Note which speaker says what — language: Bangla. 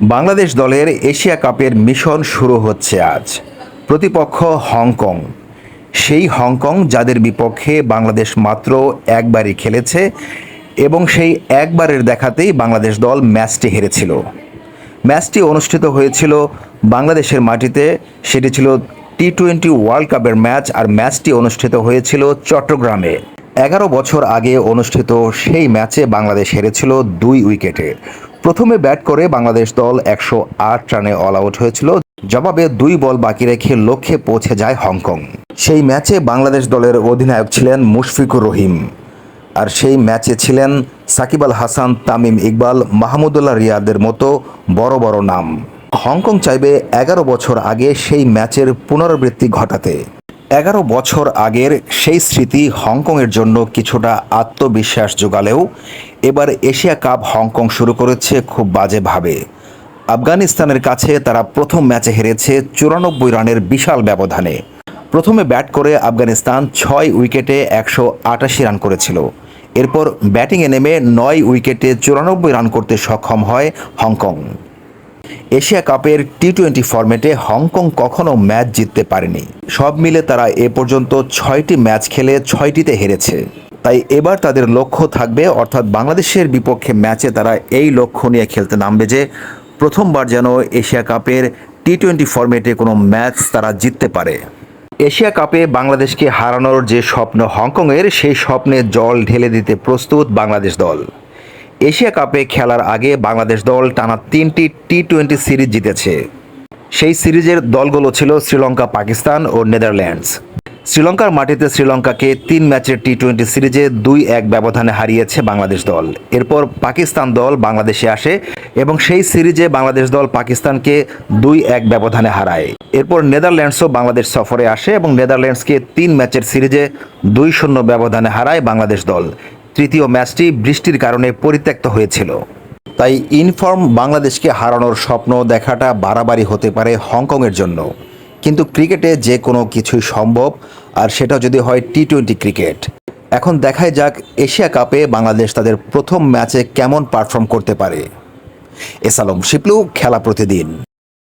Speaker 1: বাংলাদেশ দলের এশিয়া কাপের মিশন শুরু হচ্ছে আজ। প্রতিপক্ষ হংকং। সেই হংকং যাদের বিপক্ষে বাংলাদেশ মাত্র একবারই খেলেছে এবং সেই একবারের দেখাতেই বাংলাদেশ দল ম্যাচটি হেরেছিল। ম্যাচটি অনুষ্ঠিত হয়েছিল বাংলাদেশের মাটিতে। সেটি ছিল টি টোয়েন্টি ওয়ার্ল্ড কাপের ম্যাচ আর ম্যাচটি অনুষ্ঠিত হয়েছিল চট্টগ্রামে। এগারো বছর আগে অনুষ্ঠিত সেই ম্যাচে বাংলাদেশ হেরেছিল দুই উইকেটে। প্রথমে ব্যাট করে বাংলাদেশ দল একশো আট রানে অল আউট হয়েছিল। জবাবে দুই বল বাকি রেখে লক্ষ্যে পৌঁছে যায় হংকং। সেই ম্যাচে বাংলাদেশ দলের অধিনায়ক ছিলেন মুশফিকুর রহিম। আর সেই ম্যাচে ছিলেন সাকিব আল হাসান, তামিম ইকবাল, মাহমুদুল্লাহ রিয়াদের মতো বড় বড় নাম। হংকং চাইবে এগারো বছর আগে সেই ম্যাচের পুনরাবৃত্তি ঘটাতে। এগারো বছর আগের সেই স্মৃতি হংকংয়ের জন্য কিছুটা আত্মবিশ্বাস যোগালেও এবার এশিয়া কাপ হংকং শুরু করেছে খুব বাজেভাবে। আফগানিস্তানের কাছে তারা প্রথম ম্যাচে হেরেছে চুরানব্বই রানের বিশাল ব্যবধানে। প্রথমে ব্যাট করে আফগানিস্তান ছয় উইকেটে একশো আটাশি রান করেছিল। এরপর ব্যাটিংয়ে নেমে নয় উইকেটে চুরানব্বই রান করতে সক্ষম হয় হংকং। এশিয়া কাপের টি টোয়েন্টি ফরম্যাটে হংকং কখনো ম্যাচ জিততে পারেনি। সব মিলে তারা এ পর্যন্ত ছয়টি ম্যাচ খেলে ছয়টিতে হেরেছে। তাই এবার তাদের লক্ষ্য থাকবে, অর্থাৎ বাংলাদেশের বিপক্ষে ম্যাচে তারা এই লক্ষ্য নিয়ে খেলতে নামবে যে, প্রথমবার যেন এশিয়া কাপের টি টোয়েন্টি ফরম্যাটে কোনো ম্যাচ তারা জিততে পারে। এশিয়া কাপে বাংলাদেশকে হারানোর যে স্বপ্ন হংকংয়ের, সেই স্বপ্নে জল ঢেলে দিতে প্রস্তুত বাংলাদেশ দল। এশিয়া কাপে খেলার আগে বাংলাদেশ দল টানা তিনটি টি টোয়েন্টি সিরিজ জিতেছে। সেই সিরিজের দলগুলো ছিল শ্রীলঙ্কা, পাকিস্তান ও নেদারল্যান্ডস। শ্রীলঙ্কার মাটিতে শ্রীলঙ্কাকে তিন ম্যাচের টি টোয়েন্টি সিরিজে দুই এক ব্যবধানে হারিয়েছে বাংলাদেশ দল। এরপর পাকিস্তান দল বাংলাদেশে আসে এবং সেই সিরিজে বাংলাদেশ দল পাকিস্তানকে দুই এক ব্যবধানে হারায়। এরপর নেদারল্যান্ডসও বাংলাদেশ সফরে আসে এবং নেদারল্যান্ডসকে তিন ম্যাচের সিরিজে দুই শূন্য ব্যবধানে হারায় বাংলাদেশ দল। তৃতীয় ম্যাচটি বৃষ্টির কারণে পরিত্যক্ত হয়েছিল। তাই ইনফর্ম বাংলাদেশকে হারানোর স্বপ্ন দেখাটা বাড়াবাড়ি হতে পারে হংকংয়ের জন্য। কিন্তু ক্রিকেটে যে কোনো কিছুই সম্ভব, আর সেটা যদি হয় টি টোয়েন্টি ক্রিকেট। এখন দেখাই যাক এশিয়া কাপে বাংলাদেশ তাদের প্রথম ম্যাচে কেমন পারফর্ম করতে পারে। এসালম শিপলু, খেলা প্রতিদিন।